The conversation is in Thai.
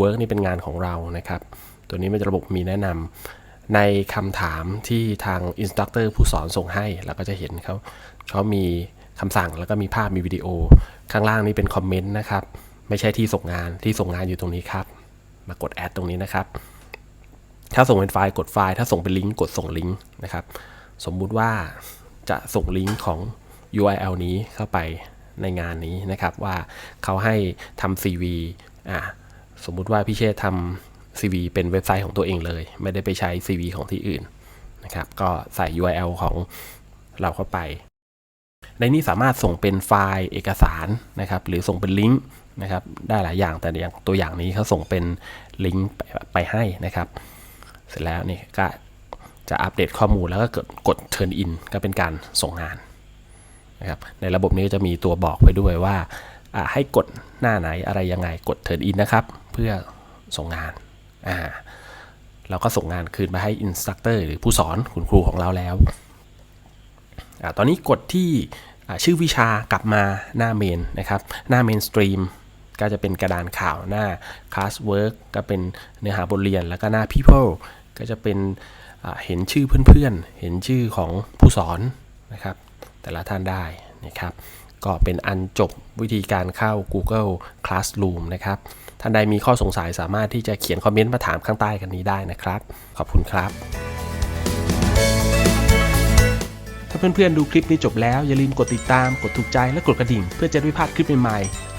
Work นี่เป็นงานของเรานะครับ ตัวนี้มันจะระบบมีแนะนำในคำถามที่ทางอินสตัคเตอร์ผู้สอนส่งให้เราก็จะเห็นเขาเขามีคำสั่งแล้วก็มีภาพมีวิดีโอ ข้างล่างนี้เป็นคอมเมนต์นะครับ ไม่ใช่ที่ส่งงานที่ส่งงานอยู่ตรงนี้ครับ มากดแอดตรงนี้นะครับ ถ้าส่งเป็นไฟล์กดไฟล์ ถ้าส่งเป็นลิงก์กดส่งลิงก์นะครับ สมมุติว่าจะส่งลิงก์ของ URL นี้เข้าไปในงานนี้นะครับว่าเขาให้ทำ CV อ่า สมมุติว่าพี่เชษทำ CV เป็นเว็บไซต์ของตัวเองเลย ไม่ได้ไปใช้ CV ของที่อื่นนะครับก็ใส่ URL ของเราเข้าไป ในนี้สามารถส่งเป็นไฟล์เอกสารนะครับ หรือส่งเป็นลิงก์นะครับ ได้หลายอย่างแต่อย่างตัวอย่างนี้เขาส่งเป็นลิงก์ไปให้นะครับ เสร็จแล้วนี่ก็จะอัปเดตข้อมูลแล้วก็กดกด turn in ก็เป็นการส่งงานนะครับ ในระบบนี้ก็จะมีตัวบอกไว้ด้วยว่าอ่าให้กดหน้าไหนอะไรยังไงกด turn in นะครับ เพื่อส่งงานอ่าเราก็ส่งงานคืนมาให้ instructor หรือผู้สอนคุณครูของเราแล้วอาตอนนี้กดที่ชื่อวิชากลับมาหน้าเมนนะครับ หน้าเมนสตรีมก็จะเป็นกระดานข่าวหน้า classwork ก็เป็นเนื้อหาบทเรียนแล้วก็หน้า people ก็จะเป็นเห็นชื่อเพื่อนๆ เห็นชื่อของผู้สอนนะครับ แต่ละท่านได้นะครับ ก็เป็นอันจบวิธีการเข้า Google Classroom นะครับ ท่านใดมีข้อสงสัยสามารถที่จะเขียนคอมเมนต์มาถามข้างใต้กันนี้ได้นะครับ ขอบคุณครับ ถ้าเพื่อนๆดูคลิปนี้จบแล้วอย่าลืมกดติดตาม กดถูกใจและกดกระดิ่ง เพื่อจะได้ไม่พลาดคลิปใหม่ๆ